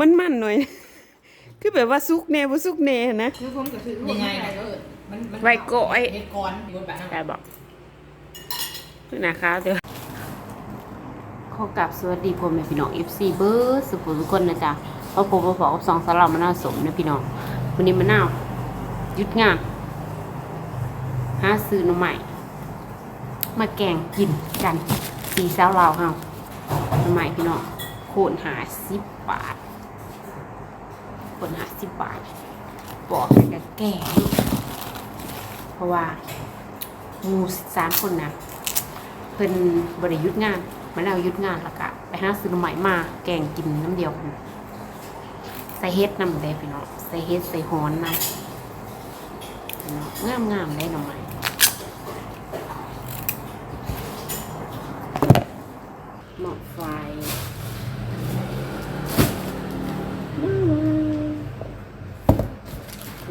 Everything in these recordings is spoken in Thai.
มันมันๆหน่อย คือแบบว่าซุกแน่บ่ซุกแน่นะ คือผมก็คือยังไงนะก็มันมันไว้ก่อยเฮ็ดก้อนอยู่บนแบบนั้นได้บอกคือนะคะเดี๋ยว ขอกลับสวัสดีพ่อแม่พี่น้อง FC เบอร์สุขุมทุกคนนะจ๊ะเพราะผมมาบอกกับสองสลับมะนาวสมนะพี่น้องวันนี้มะนาวหยุดงานหาซื้อหน่อใหม่ มาแกงกินกันสีสาวลาวเฮาหน่อใหม่พี่น้องโคนหาสิบบาทโคนหาสิบบาทปอกแล้วก็แกงเพราะว่าหมูสามคนนะเพิ่นบริยุทธงานมาแล้วยุทธงานแล้วก็ไปหาซื้อหน่อไมมาแกงกินน้ำเดียวกันใส่เฮ็ดน้ำได้พี่น้องใส่เฮ็ดใส่ฮ้อนน้ำพี่น้องามงามๆได้หน่อไม้หมอกไฟ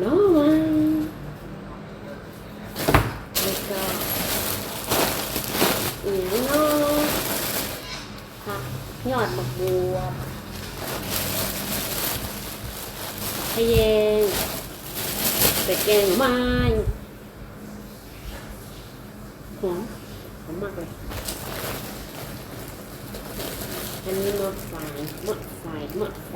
น้องไม้แล้วก็อีกเนาะค่ะยอดบักบัวทะเยงใส่แกงไม้หอมหอมมากเลยอันนี้มดไฟหมดไฟหมดไฟ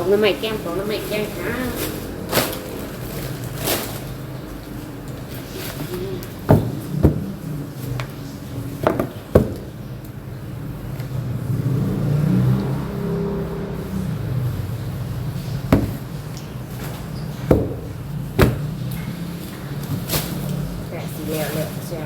ตองน้ำใหม่แก้มตองน้ำใหม่แก้มค่ะแต่สีแล้วแล้วจ้า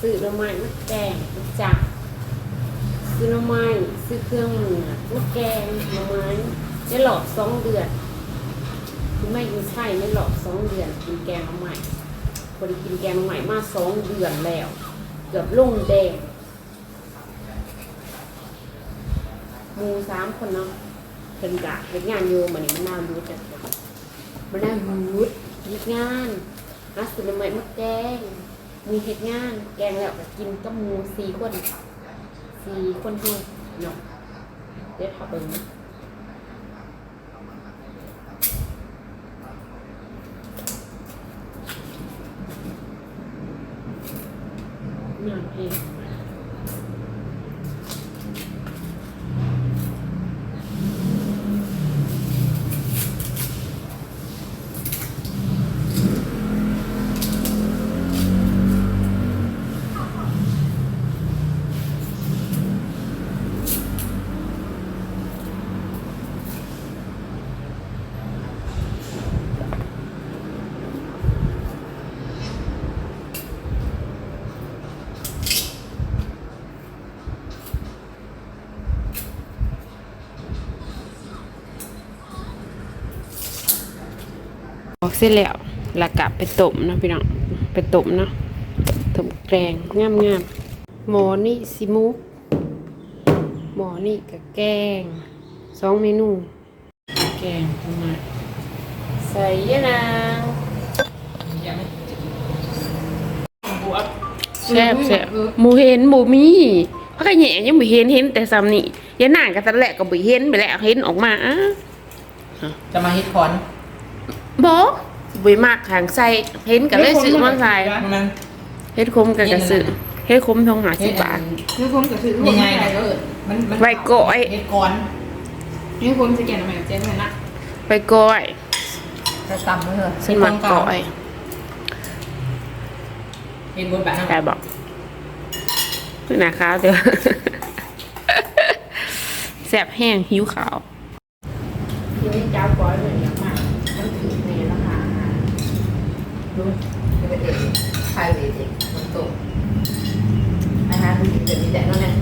ซื้อหน่อไม้มาแกงมาจับซื้อหน่อไม้ซื้อเครื่องมือมาแกงหน่อไม้ได้หลอกสองเดือนคือไม่กินไส้ไม่หลอกสองเดือนกินแกงหน่อไม้คนกินแกงหน่อไม้มาสองเดือนแล้ว เกือบลุ่งแดงมูสามคนเนาะเป็นกะเฮ็ดงานอยู่มันนี่มันน่ารู้จักมันน่ารู้เฮ็ดงานหาซื้อหน่อไม้มาแกง มีเห็ดงาน แกงแล้วก็กินกับหมูสี่คนสี่คนเฮาเนาะเดี๋ยวถ้าเบิ่งน้ำเอง ออกเสร็จแล้วแล้วก็ไปต้มเนาะพี่น้องไปต้มเนาะต้มแกงงามงามๆหมอนี่สิมุกหมอนี่กับแกงสองเมนู แกงทำไมใส่ยะนางยังไม่บวบแซ่บแซ่บหมูเห็นหมูมีพักกะแหน่ยังบ่เห็นเห็นแต่ซ้ำนี่ยะนางก็ตันแหละก็บ่เห็นไปแล้วเห็นออกมาอะจะมาเฮ็ดคอน บ่บ่มากทางใส่เห็นก็เลยซื้อมาใส่มันเฮ็ดคมกับกระสือเฮ็ดคมทองหาสิบบาทคือผมก็คือยังไงนะก็มันมันไว้ก่อยเฮ็ดก้อนนี่ผมจะแกะทำไมเจ๊ทำไมนะไปก้อยจะตำเลยฉันมาก้อยเฮ็ดบนแบบนั้นแต่บอกคือนะคะเดี๋ยวแสบแห้งหิวขาวทีนี้จ้าก้อยเลยอย่างมากมันถือในราคา ดูจะไปเด็กใครเด็กมันโตอาหารมันจะมีแต่นั่นแหละ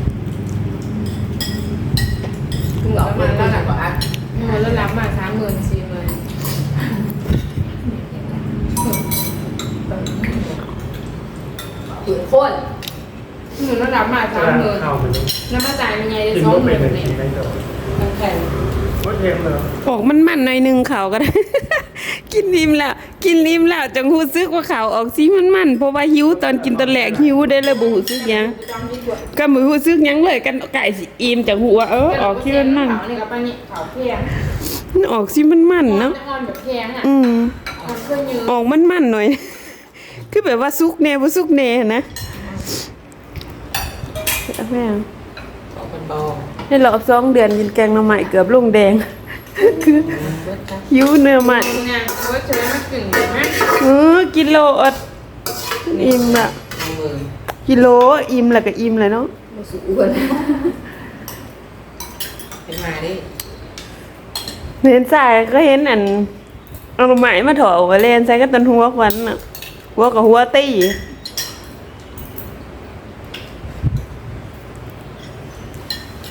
คือหมเราดเปิมาดแล้วเปิดล่ะก่อนหมดแล้วรับมาสามหมื่นสี่หมื่นเปิดโค่นหมดแล้วรับมาสามหมื่นเข้าไปเลยน้ำมาจ่ายยังไงได้กินสองก็หเป็มื่นนเลยเนี่ยกินได้ต่อแข็งว่าเค็มเลยออกมันมันหน่อยหนึงเขาก็ได้ กินอิ่มแล้ว กินอิ่มแล้วจังหูซึกว่าเขาออกสีมันมันเพราะว่าหิวตอนกินตอนแรกหิวได้เลยบ่หูซึกหยังจำที่ตัวก็มือหูซึกหยังเลยกันไก่สิอิ่มจังหูว่าเออออกที่มันมันเขาเนี่ยกับป้านี่เขาแพงมันออกสีมันมันเนาะอ่อนแบบแพงอะอืมอ่อนเครื่องยืนออกมันมันหน่อย คือแบบว่าซุกแน่บ่ซุกแน่นะเอาแม่งสองเป็นเบาให้รอบสองเดือนกินแกงหน่อไม้เกือบลงแดง คือหิวเนื้อใหม่งานเขาเจอมากึ่งเลยนะเออกิโลอดอิ่มละเอามือกิโลอิ่มแล้วก็อิ่มเลยเนาะสู่อ้วนเป็นมาดิเห็นสายก็เห็นอันเอาหน่อไม้มาถอไว้เล่นใส่ก็ต้นหัวควันน่ะหัวกับหัวตี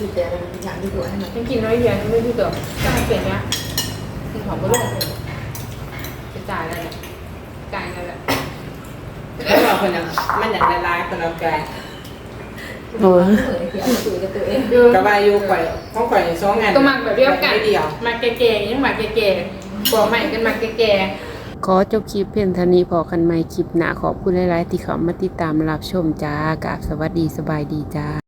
คือแต่มันอย่างที่ตัวให้มันยังกินน้อยเดียวไม่ที่ตัวก็ไม่เปลี่ยนเนี้ยคือของก็ลงจะจ่ายแล้วเนี่ยจ่ายแล้วแหละแล้วเราคนยังมันอย่างละลายคนเราแกโอ้ยเปิดไอ้เขียกับตัวเองกระบายอยู่ข่อยต้องข่อยสองงานก็มักแบบเดียวกันไม่เดียว มาแก่ๆยังมาแก่ๆบอกใหม่กันมาแก่ๆ ขอจบคลิปเพียงเท่านี้พอกันใหม่คลิปหน้าขอบคุณหลาย ๆ ที่เขามาติดตามรับชมจ้ากราบสวัสดีสบายดีจ้า